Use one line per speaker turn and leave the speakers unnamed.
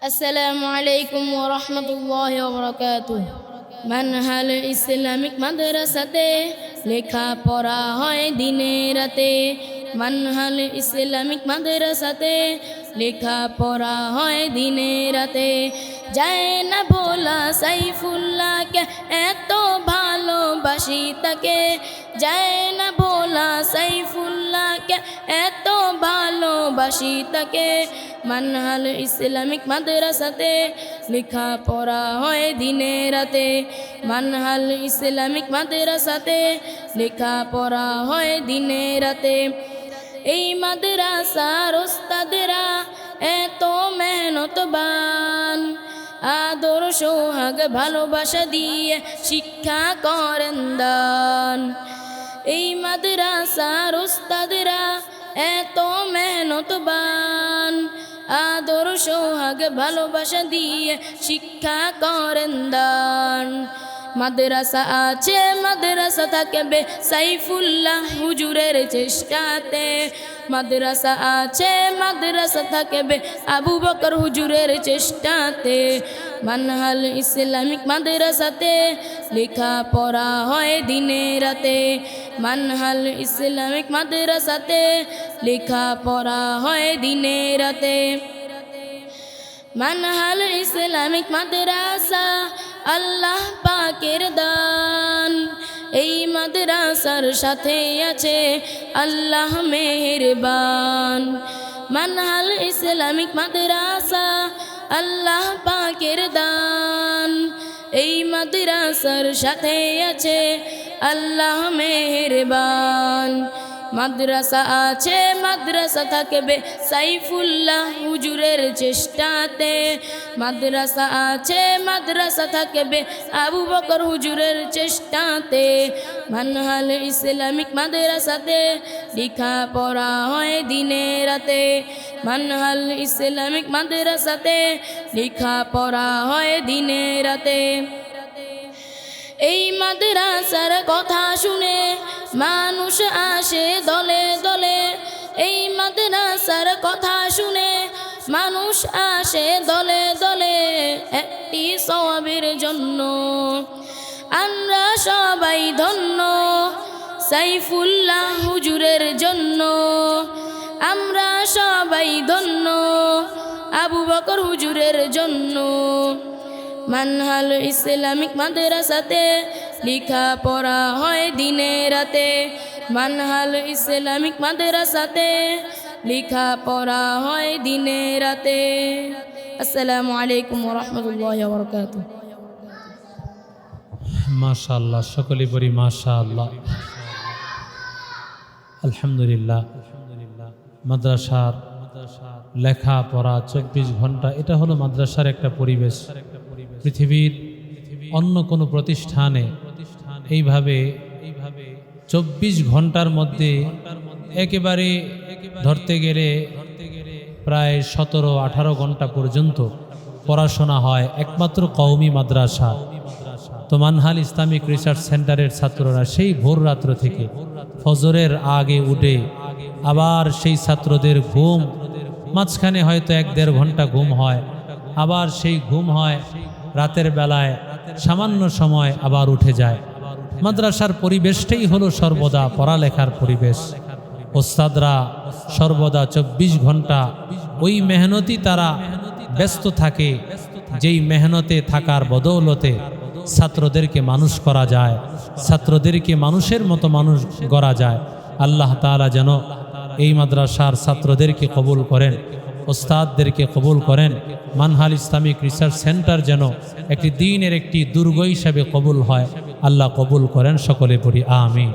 আলাইকুম ওয়া রাহমাতুল্লাহি ওয়া বারাকাতুহু মানহাল ইসলামিক মাদ্রাসাতে লেখা পড়া হয় দিনে রাতে। মানহাল ইসলামিক মাদ্রাসাতে লেখা পড়া হয় দিনে রাতে। যায় না ভোলা সাইফুল্লাহকে, এত ভালোবাসি তাকে। যায় না ভোলা এত ভালোবাসি তাকে। মানহাল ইসলামিক মাদ্রাসাতে লেখা পড়া হয় দিনে রাতে। মানহাল ইসলামিক মাদ্রাসাতে লেখা পড়া হয় দিনে রাতে। এই মাদ্রাসার ওস্তাদেরা এত মেহনতবান। আদর সোহাগ ভালোবাসা দিয়ে শিক্ষা করেন দান। এই মাদ্রাসার ওস্তাদেরা এত মেহনতবান আদর সোহাগ ভালোবাসা দিয়ে শিক্ষা করেন দান। মাদ্রাসা আছে, মাদ্রাসা থাকবে সাইফুল্লাহ হুজুরের চেষ্টাতে। মাদ্রাসা আছে, মাদ্রাসা থাকবে আবু বকর হুজুরের চেষ্টাতে। মানহাল ইসলামিক মাদ্রাসাতে লেখা পড়া হয় দিনে রাতে। মানহাল ইসলামিক মাদ্রাসাতে লেখা পড়া হয় দিনে রাতে। মানহাল ইসলামিক মাদ্রাসা আল্লাহ পাকের দান। এই মাদ্রাসার সাথে আছে আল্লাহ মেহেরবান। মানহাল ইসলামিক মাদ্রাসা আল্লাহ পাকের দান। এই মাদ্রাসার সাথে আছে আল্লাহ মেহেরবান। মাদ্রাসা আছে, মাদ্রাসা থাকবে সাইফুল্লাহ হুজুরের চেষ্টাতে। মাদ্রাসা আছে, মাদ্রাসা থাকবে আবু বকর হুজুরের চেষ্টাতে। মানহাল ইসলামিক মাদ্রাসাতে লিখা পড়া হয় দিনে রাতে। মানহাল ইসলামিক মাদ্রাসাতে লিখা পড়া হয় দিনে রাতে। মাদ্রাসার কথা শুনে মানুষ আসে দলে দলে। এই মাদ্রাসার কথা শুনে মানুষ আসে দলে দলে একটি সবের জন্য। আমরা সবাই ধন্য সাইফুল্লাহ হুজুরের জন্য। আমরা সবাই ধন্য আবু বকর হুজুরের জন্য। মানহাল ইসলামিক মাদ্রাসাতে লিখা পড়া হয় দিনে রাতে। মানহাল ইসলামিক মাদ্রাসাতে লেখা পড়া হয় দিনে রাতে। আসসালামু আলাইকুম রহমতুল্লাহ বরকাত
মাশাআল্লাহ, সকলে বলি মাশাআল্লাহ। আলহামদুলিল্লাহ, মাদ্রাসার লেখা পড়া চব্বিশ ঘণ্টা, এটা হলো মাদ্রাসার একটা পরিবেশ। পৃথিবীর অন্য কোনো প্রতিষ্ঠানে এইভাবে এইভাবে চব্বিশ ঘণ্টার মধ্যে একেবারে ধরতে গেলে প্রায় সতেরো, আঠারো ঘণ্টা পর্যন্ত পড়াশোনা হয় একমাত্র কওমি মাদ্রাসা। তো মানহাল ইসলামিক রিসার্চ সেন্টারের ছাত্ররা সেই ভোর রাত্র থেকে ফজরের আগে উঠে আবার সেই ছাত্রদের ঘুম, মাঝখানে হয়তো এক দেড় ঘণ্টা ঘুম হয় আবার সেই ঘুম হয় রাতের বেলায়, সামান্য সময় আবার উঠে যায়। মাদ্রাসার পরিবেশটাই হলো সর্বদা পড়ালেখার পরিবেশ। ওস্তাদরা সর্বদা চব্বিশ ঘণ্টা ওই মেহনতি তারা ব্যস্ত থাকে, যেই মেহনতে থাকার বদৌলতে ছাত্রদেরকে মানুষ করা যায়, ছাত্রদেরকে মানুষের মতো মানুষ গড়া যায়। আল্লাহ তাআলা যেন এই মাদ্রাসার ছাত্রদেরকে কবুল করেন। ওস্তাদদেরকে কবুল করেন। মানহাল ইসলামিক রিসার্চ সেন্টার যেন একটি দিনের একটি দুর্গ হিসাবে কবুল হয়। আল্লাহ কবুল করেন সকলে পড়ি, আমিন।